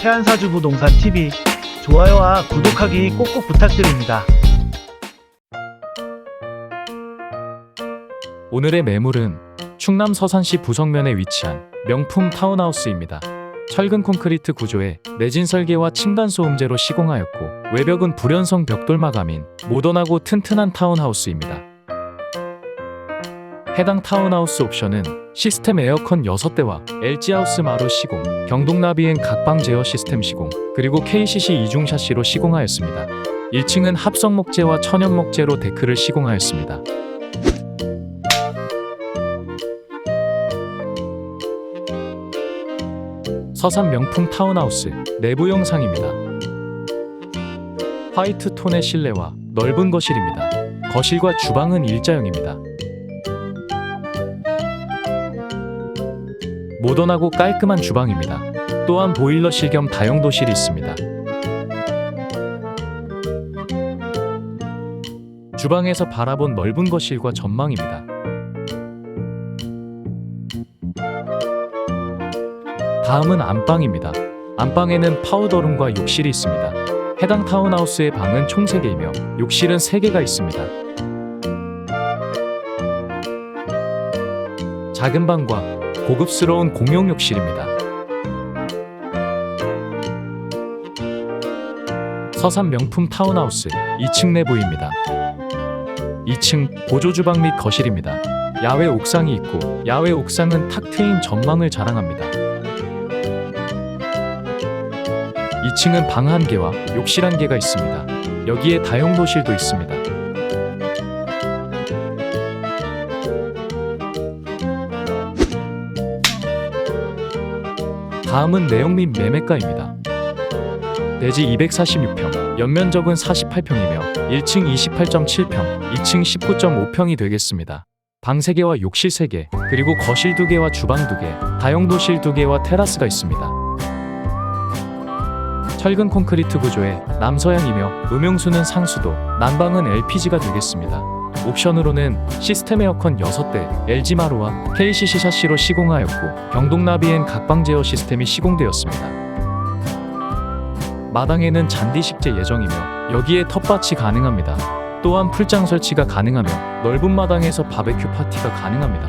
태안사주 부동산 TV 좋아요와 구독하기 꼭꼭 부탁드립니다. 오늘의 매물은 충남 서산시 부성면에 위치한 명품 타운하우스입니다. 철근 콘크리트 구조에 내진 설계와 층간 소음제로 시공하였고 외벽은 불연성 벽돌 마감인 모던하고 튼튼한 타운하우스입니다. 해당 타운하우스 옵션은 시스템 에어컨 6대와 LG하우스 마루 시공, 경동나비엔 각방 제어 시스템 시공, 그리고 KCC 이중 샤시로 시공하였습니다. 1층은 합성 목재와 천연 목재로 데크를 시공하였습니다. 서산 명품 타운하우스 내부 영상입니다. 화이트 톤의 실내와 넓은 거실입니다. 거실과 주방은 일자형입니다. 모던하고 깔끔한 주방입니다. 또한 보일러실 겸 다용도실이 있습니다. 주방에서 바라본 넓은 거실과 전망입니다. 다음은 안방입니다. 안방에는 파우더룸과 욕실이 있습니다. 해당 타운하우스의 방은 총 3개이며 욕실은 3개가 있습니다. 작은 방과 고급스러운 공용 욕실입니다. 서산 명품 타운하우스 2층 내부입니다. 2층 보조 주방 및 거실입니다. 야외 옥상이 있고 야외 옥상은 탁 트인 전망을 자랑합니다. 2층은 방 한 개와 욕실 한 개가 있습니다. 여기에 다용도실도 있습니다. 다음은 내용 및 매매가입니다. 대지 246평, 연면적은 48평이며 1층 28.7평, 2층 19.5평이 되겠습니다. 방 3개와 욕실 3개, 그리고 거실 2개와 주방 2개, 다용도실 2개와 테라스가 있습니다. 철근 콘크리트 구조의 남서양이며 음용수는 상수도, 난방은 LPG가 되겠습니다. 옵션으로는 시스템 에어컨 6대, LG 마루와 KCC 샤시로 시공하였고 경동나비엔 각방 제어 시스템이 시공되었습니다. 마당에는 잔디 식재 예정이며 여기에 텃밭이 가능합니다. 또한 풀장 설치가 가능하며 넓은 마당에서 바베큐 파티가 가능합니다.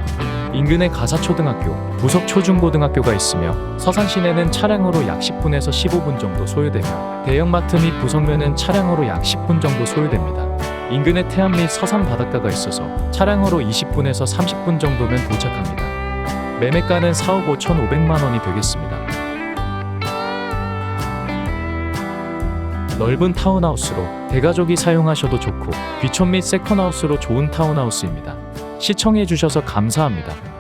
인근에 가사초등학교, 부석초중고등학교가 있으며 서산 시내는 차량으로 약 10분에서 15분 정도 소요되며 대형마트 및 부석면은 차량으로 약 10분 정도 소요됩니다. 인근에 태안 및 서산 바닷가가 있어서 차량으로 20분에서 30분 정도면 도착합니다. 매매가는 4억 5,500만 원이 되겠습니다. 넓은 타운하우스로 대가족이 사용하셔도 좋고 귀촌 및 세컨하우스로 좋은 타운하우스입니다. 시청해주셔서 감사합니다.